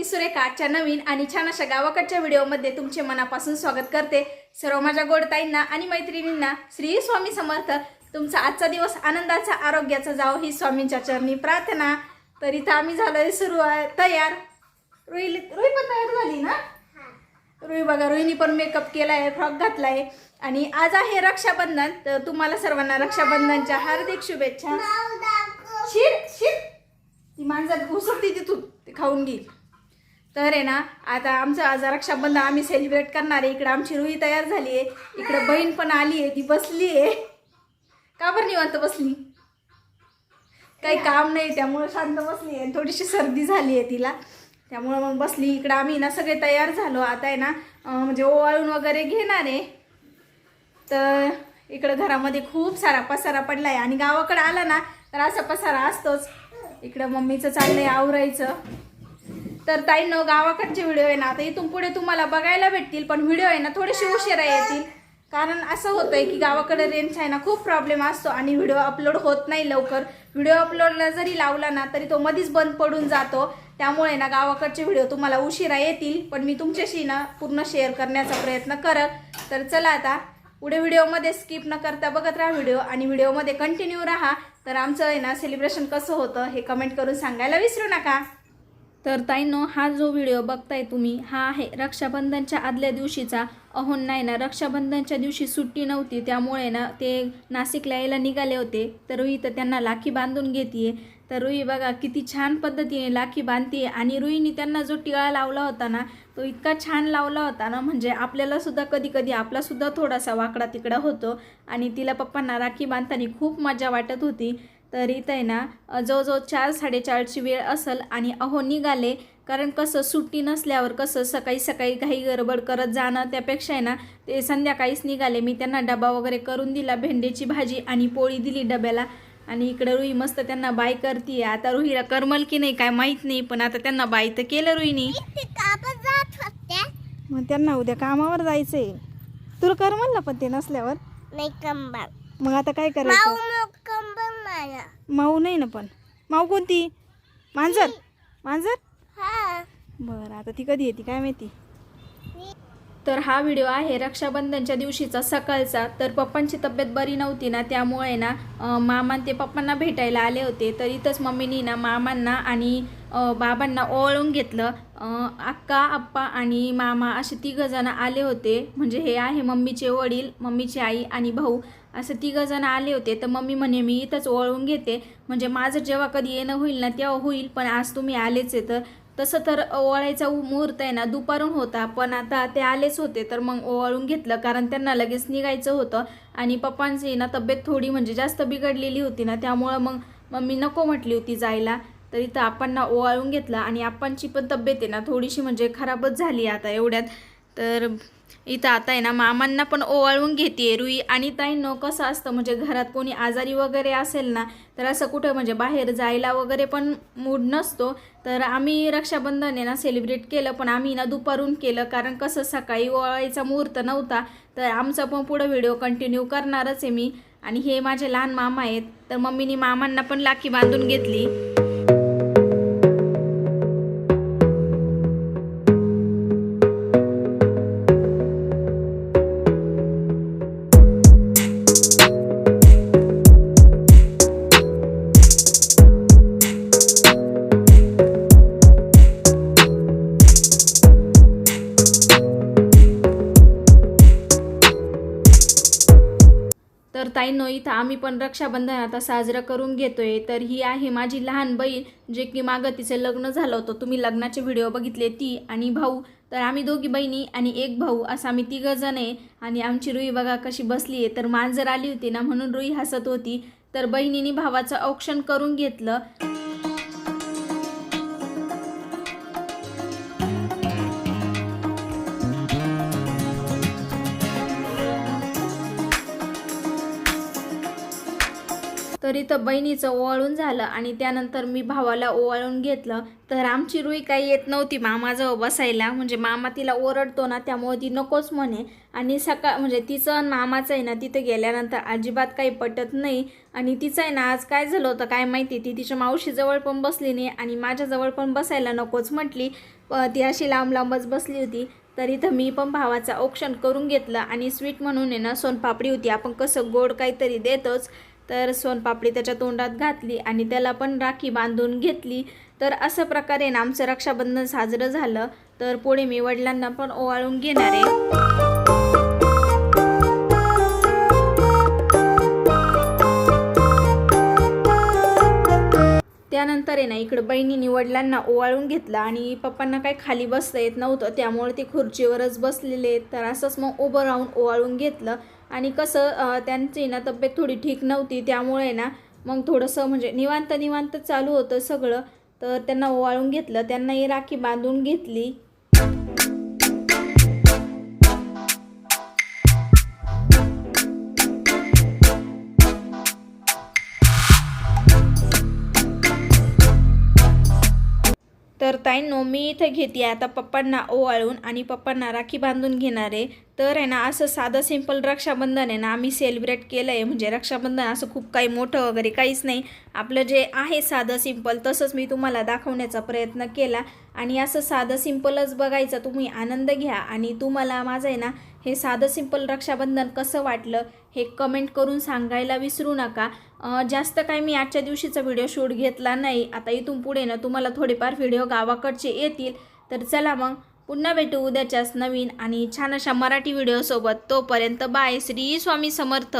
मी सुरेखा आजच्या नवीन आणि छान अशा गावाकडच्या व्हिडिओमध्ये तुमचे मनापासून स्वागत करते. सर्व माझ्या गोडताईंना आणि मैत्रिणींना श्री स्वामी समर्थ. तुमचा आजचा दिवस आनंदाचा आरोग्याचा जावो ही स्वामींच्या चरणी प्रार्थना. तर इथं आम्ही झालोय सुरू आहे तयार. रुई रुई पण तयार झाली ना? रुई बघा रुईनी पण मेकअप केला आहे फ्रॉक घातलाय. आणि आज आहे रक्षाबंधन. तर तुम्हाला सर्वांना रक्षाबंधनच्या हार्दिक शुभेच्छा. शिर शिर. ती माणसात घुसरती तिथून. ते खाऊन घेईल. तर आहे ना आता आमचं आज रक्षाबंधन आम्ही सेलिब्रेट करणार आहे. इकडं आमची रुई तयार झाली आहे. इकडं बहीण पण आली आहे. ती बसली आहे. का बरं निवांत बसली? काही काम नाही त्यामुळं शांत बसली आहे. थोडीशी सर्दी झाली आहे तिला. त्यामुळं मग बसली. इकडं आम्ही ना सगळे तयार झालो. आता आहे ना म्हणजे ओवाळून वगैरे घेणार आहे. तर इकडं घरामध्ये खूप सारा पसारा पडला आहे आणि गावाकडं आला ना तर असा पसारा असतोच. इकडं मम्मीचं चाललंय आवरायचं. तर ताईंनो गावाकडचे व्हिडिओ आहे ना आता इथून पुढे तुम्हाला बघायला भेटतील पण व्हिडिओ आहे ना थोडेसे उशिरा येतील. कारण असं होतंय की गावाकडे रेंज आहे ना खूप प्रॉब्लेम असतो आणि व्हिडिओ अपलोड होत नाही लवकर. व्हिडिओ अपलोडला जरी लावला ना तरी तो मधीच बंद पडून जातो. त्यामुळे ना गावाकडचे व्हिडिओ तुम्हाला उशिरा येतील पण मी तुमच्याशी ना पूर्ण शेअर करण्याचा प्रयत्न करत तर चला आता पुढे व्हिडिओमध्ये स्किप न करता बघत राहा व्हिडिओ आणि व्हिडिओमध्ये कंटिन्यू राहा. तर आमचं आहे ना सेलिब्रेशन कसं होतं हे कमेंट करून सांगायला विसरू नका. तर ताईंनो हा जो व्हिडिओ बघताय तुम्ही हा आहे रक्षाबंधनच्या आदल्या दिवशीचा. अहो नाही ना रक्षाबंधनच्या दिवशी सुट्टी नव्हती त्यामुळे ना ते नाशिकला यायला निघाले होते. तर रुई तर त्यांना लाखी बांधून घेते तर रुई बघा किती छान पद्धतीने लाखी बांधते आणि रुईनी त्यांना जो टिळा लावला होता ना तो इतका छान लावला होता ना म्हणजे आपल्यालासुद्धा कधी कधी आपलासुद्धा थोडासा वाकडा तिकडा होतो. आणि तिला पप्पांना राखी बांधताना खूप मजा वाटत होती. तर इथं आहे ना अ, जवळजवळ चार साडेचारची वेळ असेल आणि अहो निघाले. कारण कसं सुट्टी नसल्यावर कसं सकाळी सकाळी घाई गडबड करत जाणं त्यापेक्षा आहे ना ते संध्याकाळीच निघाले. मी त्यांना डबा वगैरे करून दिला भेंडीची भाजी आणि पोळी दिली डब्याला. आणि इकडं रुई मस्त त्यांना बाय करते आता रुईला करमल की नाही काय माहीत नाही पण आता त्यांना बाय तर केलं रुईनी. मग त्यांना उद्या कामावर जायचंय. तुला करमल ना पण ते नसल्यावर? नाही मग आता काय करायचं? माऊ नाही ना पण. माऊ कोणती? मांजर? मांजर? हा. बरं आता ती कधी येते? काय माहिती? तर हा व्हिडिओ आहे रक्षाबंधनच्या दिवशीचा सकाळचा. तर पप्पांची तब्येत बरी नव्हती ना त्यामुळे ना अं, मामा ते पप्पांना भेटायला आले होते. तर इथंच मम्मीनी ना मामांना आणि बाबांना ओवाळून घेतलं. अक्का आप्पा आणि मामा असे तिघं जण आले होते. म्हणजे हे आहे मम्मीचे वडील मम्मीची आई आणि भाऊ. असं तिघंजण आले होते. तर मम्मी म्हणे मी इथंच ओवाळून घेते. म्हणजे माझं जेव्हा कधी येणं होईल ना तेव्हा होईल पण आज तुम्ही आलेच आहे. तर तसं तर ओवाळायचा मुहूर्त आहे ना दुपारून होता. पण आता ते आलेच होते. तर मग ओवाळून घेतलं कारण त्यांना लगेच निघायचं होतं. आणि पप्पांची ना तब्येत थोडी म्हणजे जास्त बिघडलेली होती ना त्यामुळं मग मम्मी नको म्हटली होती जायला. तर इथं आपणना ओवाळून घेतलं. आणि आपणची पण तब्येत आहे ना थोडीशी म्हणजे खराबच झाली आता एवढ्यात. तर इथं आता आहे ना मामांना पण ओवाळून घेते रुई आणि ताईंनो कसं असतं म्हणजे घरात कोणी आजारी वगैरे असेल ना तर असं कुठं म्हणजे बाहेर जायला वगैरे पण मूड नसतो. तर आम्ही रक्षाबंधन आहे ना सेलिब्रेट केलं पण आम्ही ना दुपारून केलं कारण कसं सकाळी ओवाळायचा मुहूर्त नव्हता. तर आमचा पण पुढं व्हिडिओ कंटिन्यू करणारच आहे मी. आणि हे माझे लहान मामा आहेत तर मम्मीनी मामांना पण लाखी बांधून घेतली. तर इथं आम्ही पण रक्षाबंधन आता साजरं करून घेतोय. तर ही आहे माझी लहान बहीण जे की मागं तिचं लग्न झालं होतं. तुम्ही लग्नाचे व्हिडिओ बघितले ती आणि भाऊ. तर आम्ही दोघी बहिणी आणि एक भाऊ असं आम्ही तिघं जण आहे. आणि आमची रुई बघा कशी बसली आहे. तर मांजर आली होती ना म्हणून रुई हसत होती. तर बहिणीने भावाचं औक्षण करून घेतलं. तर इथं बहिणीचं ओवाळून झालं आणि त्यानंतर मी भावाला ओवाळून घेतलं. तर आमची रुई काही येत नव्हती मामाजवळ बसायला. म्हणजे मामा तिला ओरडतो ना त्यामुळे ती नकोच म्हणे. आणि सकाळ म्हणजे तिचं आणि मामाचं आहे ना तिथं गेल्यानंतर अजिबात काही पटत नाही. आणि तिचं आहे ना आज काय झालं होतं काय माहिती? ती तिच्या मावशीजवळ पण बसली नाही आणि माझ्याजवळ पण बसायला नकोच म्हटली. ती अशी लांब लांबच बसली होती. तर इथं मी पण भावाचं औक्षण करून घेतलं. आणि स्वीट म्हणून आहे ना सोनपापडी होती. आपण कसं गोड काहीतरी देतोच. तर सोनपापडी त्याच्या तोंडात घातली आणि त्याला पण राखी बांधून घेतली. तर असं प्रकारे ना आमचं रक्षाबंधन साजरं झालं. तर पुढे मी वडिलांना पण ओवाळून घेणार आहे. त्यानंतर आहे ना इकडं बहिणीने वडिलांना ओवाळून घेतलं आणि पप्पांना काही खाली बसता येत नव्हतं. त्यामुळे ते खुर्चीवरच बसलेले आहेत. तर असंच मग उभं राहून ओवाळून घेतलं. आणि कसं त्यांची ना तब्येत थोडी ठीक नव्हती. त्यामुळे ना मग थोडंसं म्हणजे निवांत निवांत चालू होतं सगळं. तर त्यांना ओवाळून घेतलं. त्यांनाही राखी बांधून घेतली. ताईंनो मी इथं घेते आता पप्पांना ओवाळून आणि पप्पांना राखी बांधून घेणार आहे. तर आहे ना असं साधं सिंपल रक्षाबंधन आहे ना आम्ही सेलिब्रेट केलं आहे म्हणजे रक्षाबंधन असं खूप काही मोठं वगैरे काहीच नाही. आपलं जे आहे साधं सिंपल तसंच मी तुम्हाला दाखवण्याचा प्रयत्न केला. आणि असं साधं सिंपलच बघायचं तुम्ही आनंद घ्या. आणि तुम्हाला माझं आहे ना हे साधं सिंपल रक्षाबंधन कसं वाटलं हे कमेंट करून सांगायला विसरू नका. जास्त काही मी आजच्या दिवशीचा व्हिडिओ शूट घेतला नाही. आता इथून पुढे ना तुम्हाला थोडेफार व्हिडिओ गावाकडचे येतील. तर चला मग पुन्हा भेटू उद्याच्याच नवीन आणि छान अशा मराठी व्हिडिओसोबत तोपर्यंत बाय. श्री स्वामी समर्थ.